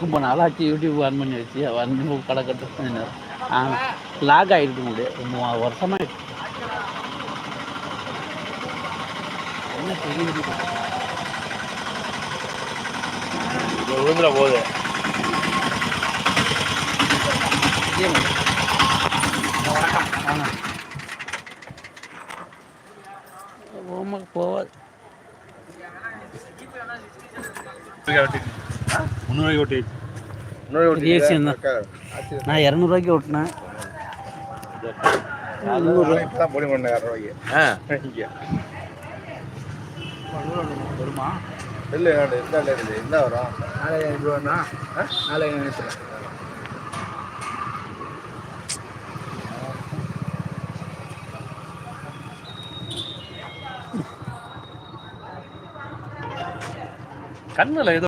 ரொம்ப நாளாச்சு YouTube on பண்ணி வச்சு வந்து கடை கட்டு லாக் ஆகிருக்கு முடியும் ரொம்ப வருஷமாக என்ன தெரியுது? விழுந்துட போகுது. போவாது. முந்நூறு ஓட்டி விஷயம் தான் நான் இரநூறுவாய்க்கு ஓட்டினேன் வருமா இல்லை என்ன வரும் நாளைக்கு ஐநூறு ரூபாண்ணா நாளைக்கு ஐநூறு கண்ணில் ஏதோ